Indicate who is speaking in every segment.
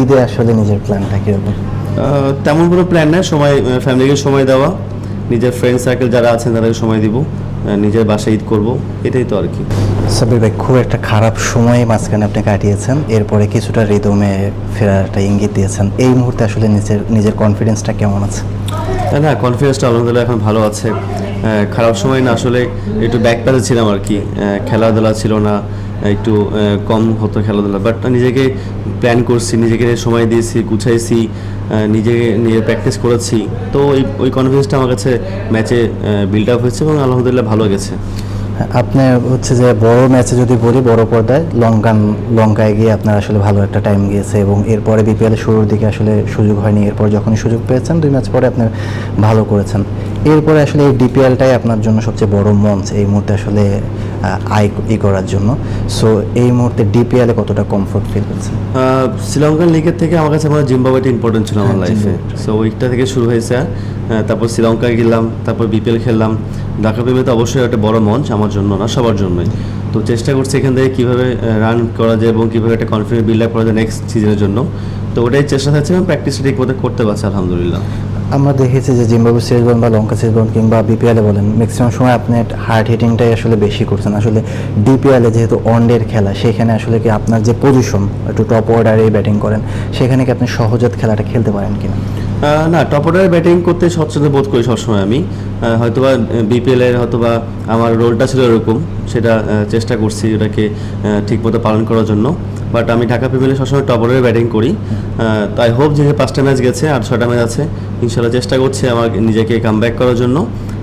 Speaker 1: ঈদে আসলে নিজের প্ল্যানটা কীরকম?
Speaker 2: তেমন কোনো প্ল্যান নেই। সময় ফ্যামিলিকে সময় দেওয়া। নিজের ফ্রেন্ড সার্কেল যারা আছেন তাদেরকে সময় দিব। নিজের বাসায় ঈদ করব। এটাই তো আর কি।
Speaker 1: সাবির ভাই খুব একটা খারাপ সময় মাঝখানে আপনি কাটিয়েছেন। এরপরে কিছুটা রিদমে ফেরার একটা ইঙ্গিত দিয়েছেন। এই মুহূর্তে আসলে নিজের নিজের কনফিডেন্সটা কেমন আছে?
Speaker 2: না, না কনফিডেন্সটা আলহামদুলিল্লাহ এখন ভালো আছে। খারাপ সময় না আসলে একটু ব্যাক প্যাচে ছিলাম আর কি। খেলাধুলা ছিল না। একটু কম হতো খেলাধুলা। বাট নিজেকে প্ল্যান করছি, নিজেকে সময় দিয়েছি, গুছাইছি নিজেকে নিয়ে প্র্যাকটিস করেছি। তো ওই ওই কনফিডেন্সটা আমার কাছে ম্যাচে বিল্ড আপ হয়েছে এবং আলহামদুলিল্লাহ ভালো গেছে।
Speaker 1: আপনার হচ্ছে যে বড় ম্যাচে যদি বলি, বড় পর্দায় লঙ্কান লঙ্কায় গিয়ে আপনার আসলে ভালো একটা টাইম গিয়েছে এবং এরপরে বিপিএল শুরুর দিকে আসলে সুযোগ হয়নি। এরপর যখনই সুযোগ পেয়েছেন, দুই ম্যাচ পরে আপনি ভালো করেছেন। এরপরে আসলে এই ডিপিএলটাই আপনার জন্য সবচেয়ে বড় মঞ্চ এই মুহূর্তে আসলে আয় ই করার জন্য। সো এই মুহূর্তে ডিপিএলে কতটা কমফোর্ট ফিল করছেন
Speaker 2: শ্রীলঙ্কান লিগের থেকে আমার কাছে আমার জিম্বাবুয়েটা ইম্পর্টেন্ট ছিল আমার
Speaker 1: হ্যাঁ,
Speaker 2: লাইফে সো ওইটা থেকে শুরু হয়েছে তারপর শ্রীলঙ্কায় গেলাম তারপর বিপিএল খেললাম। ঢাকা প্রেমে তো অবশ্যই একটা বড় মঞ্চ আমার জন্য না সবার জন্যই। তো চেষ্টা করছি এখান থেকে কীভাবে রান করা যায় এবং কীভাবে একটা কনফিডেন্স বিল্ড আপ করা যায় নেক্সট সিজনের জন্য। তো ওটাই চেষ্টা থাকছে এবং প্র্যাকটিসটা ঠিক মতো করতে পারছি আলহামদুলিল্লাহ।
Speaker 1: আমরা দেখেছি যে জিম্বাবু সিরিজ বলেন বা লঙ্কা সিরিজ বলেন কিংবা বিপিএলে বলেন ম্যাক্সিমাম সময় আপনি হার্ড হিটিংটাই আসলে বেশি করছেন। আসলে ডিপিএলে যেহেতু ওয়ানডের খেলা, সেখানে আসলে কি আপনার যে পজিশন একটু টপ অর্ডারে ব্যাটিং করেন, সেখানে কি আপনি সহজত খেলাটা খেলতে পারেন কিনা?
Speaker 2: না টপ অর্ডারে ব্যাটিং করতে স্বচ্ছন্দ বোধ করি সবসময় আমি। হয়তোবা বিপিএলের হয়তোবা আমার রোলটা ছিল এরকম, সেটা চেষ্টা করছি ওটাকে ঠিকমতো পালন করার জন্য। বাট আমি ঢাকা প্রিমিয়ারে সবসময় টপ অর্ডারে ব্যাটিং করি। তাই হোপ যে পাঁচটা ম্যাচ গেছে আর ছটা ম্যাচ আছে ইনশাল্লাহ চেষ্টা করছি আমার নিজেকে কাম ব্যাক করার জন্য।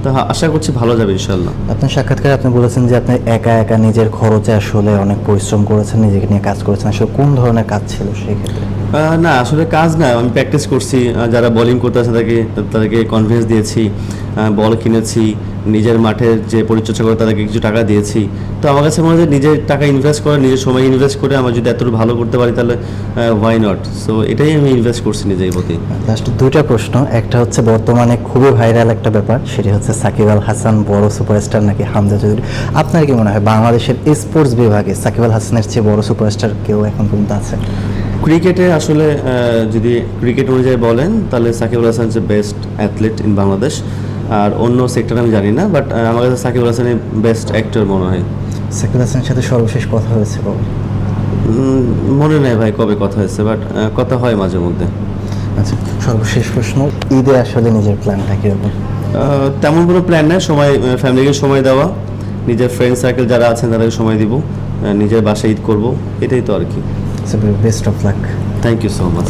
Speaker 2: তো আশা করছি ভালো যাবে ইনশাল্লাহ।
Speaker 1: আপনার সাক্ষাৎকারে আপনি বলেছেন যে আপনি একা একা নিজের খরচে আসলে অনেক পরিশ্রম করেছেন নিজেকে নিয়ে কাজ করেছেন। আসলে কোন ধরনের কাজ ছিল সেই ক্ষেত্রে?
Speaker 2: না আসলে কাজ না আমি প্র্যাকটিস করছি। যারা বোলিং করতে আছে তাদেরকে তাদেরকে কনফিডেন্স দিয়েছি বল কিনেছি। নিজের মাঠে যে পরিচর্যা করে তাদেরকে কিছু টাকা দিয়েছি। তো আমার কাছে মনে হয় নিজের টাকা ইনভেস্ট করে নিজের সময় ইনভেস্ট করে আমরা যদি এতটুকু ভালো করতে পারি তাহলে ওয়াই নট সো এটাই আমি ইনভেস্ট করছি নিজের প্রতি।
Speaker 1: লাস্ট দুইটা প্রশ্ন একটা হচ্ছে বর্তমানে খুবই ভাইরাল একটা ব্যাপার সেটি হচ্ছে সাকিব আল হাসান বড় সুপারস্টার নাকি হামজা চৌধুরী? আপনার কি মনে হয় বাংলাদেশের স্পোর্টস বিভাগে সাকিব আল হাসানের চেয়ে বড় সুপারস্টার কেউ এখন পর্যন্ত আছে?
Speaker 2: ক্রিকেটে আসলে যদি ক্রিকেট অনুযায়ী বলেন তাহলে সাকিবুল হাসান হচ্ছে বেস্ট অ্যাথলিট ইন বাংলাদেশ আর অন্য সেক্টর আমি জানি না বাট আমার কাছে সাকিবুল হাসানের বেস্ট অ্যাক্টর মনে হয়।
Speaker 1: সাকিব আল হাসানের সাথে সর্বশেষ কথা হয়েছে কবে?
Speaker 2: মনে নেই ভাই কবে কথা হয়েছে বাট কথা হয় মাঝে মধ্যে।
Speaker 1: আচ্ছা সর্বশেষ প্রশ্ন ঈদে আসলে নিজের প্ল্যানটা কীরকম?
Speaker 2: তেমন কোনো প্ল্যান নেই সময় ফ্যামিলিকে সময় দেওয়া নিজের ফ্রেন্ড সার্কেল যারা আছেন তাদেরকে সময় দিব নিজের বাসায় ঈদ করব এটাই তো আর কি।
Speaker 1: Best of luck
Speaker 2: thank you so much